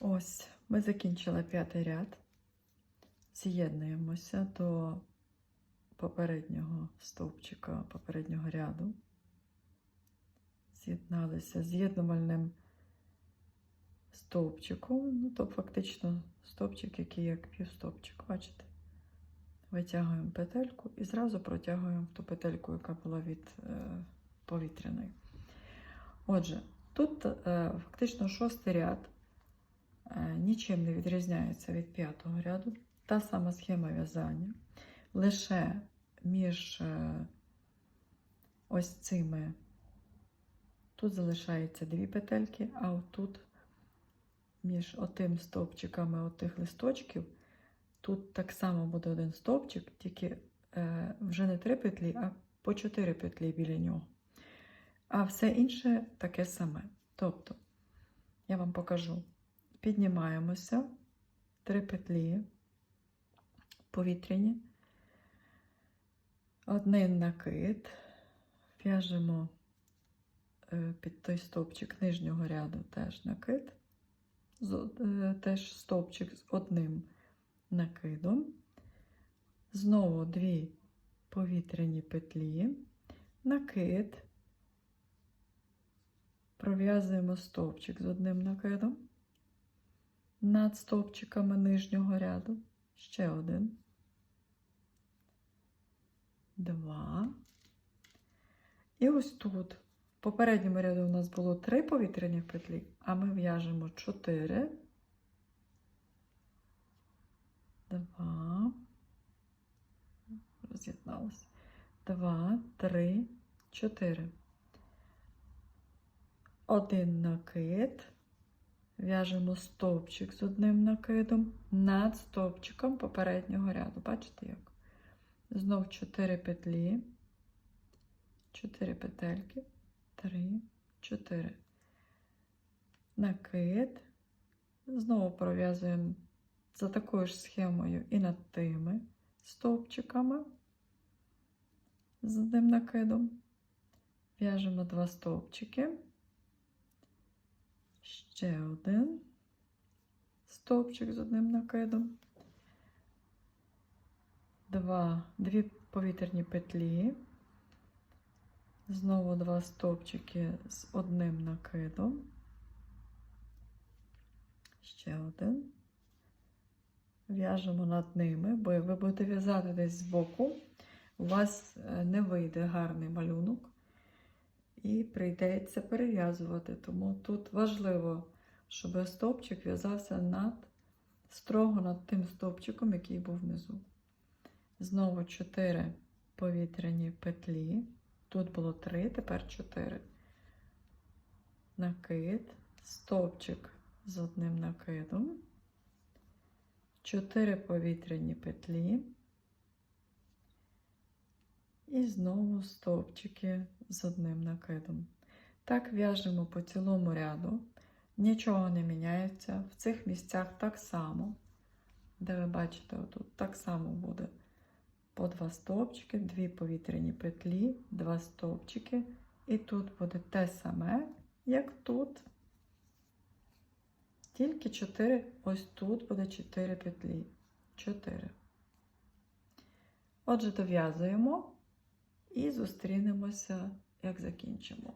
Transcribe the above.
Ось, ми закінчили п'ятий ряд. З'єднуємося до попереднього стовпчика, попереднього ряду. З'єдналися з'єднувальним стовпчиком. Ну, то фактично стовпчик, який як півстовпчик, бачите? Витягуємо петельку і зразу протягуємо ту петельку, яка була від е, повітряної. Отже, тут е, фактично шостий ряд нічим не відрізняється від п'ятого ряду. Та сама схема в'язання. Лише між е, ось цими тут залишається дві петельки, а отут між отим стовпчиками отих листочків. Тут так само буде один стовпчик, тільки е, вже не три петлі, а по чотири петлі біля нього. А все інше таке саме. Тобто, я вам покажу. Піднімаємося, три петлі повітряні, один накид, в'яжемо е, під той стовпчик нижнього ряду теж накид, е, теж стовпчик з одним накидом. Знову дві повітряні петлі, накид, пров'язуємо стовпчик з одним накидом, над стовпчиками нижнього ряду, ще один, два. І ось тут, в попередньому ряду у нас було три повітряні петлі, а ми в'яжемо чотири. Два. Роз'єдналося. Два, три, чотири. Один накид. В'яжемо стовпчик з одним накидом над стовпчиком попереднього ряду. Бачите як? Знов 4 петлі, 4 петельки, 3, 4. Накид. Знову пров'язуємо за такою ж схемою і над тими стовпчиками з одним накидом. В'яжемо два стовпчики. Ще один стовпчик з одним накидом. Два, дві повітряні петлі. Знову два стовпчики з одним накидом. Ще один. В'яжемо над ними, бо ви будете в'язати десь збоку. У вас е, не вийде гарний малюнок і прийдеться перев'язувати. Тому тут важливо, щоб стовпчик в'язався над, строго над тим стовпчиком, який був внизу. Знову 4 повітряні петлі. Тут було 3, тепер 4. Накид, стовпчик з одним накидом. 4 повітряні петлі. І знову стовпчики з одним накидом. Так в'яжемо по цілому ряду. Нічого не міняється. В цих місцях так само, де ви бачите, отут так само буде по два стовпчики, дві повітряні петлі, два стовпчики. І тут буде те саме, як тут. Тільки 4, ось тут буде 4 петлі. 4. Отже, дов'язуємо і зустрінемося, як закінчимо.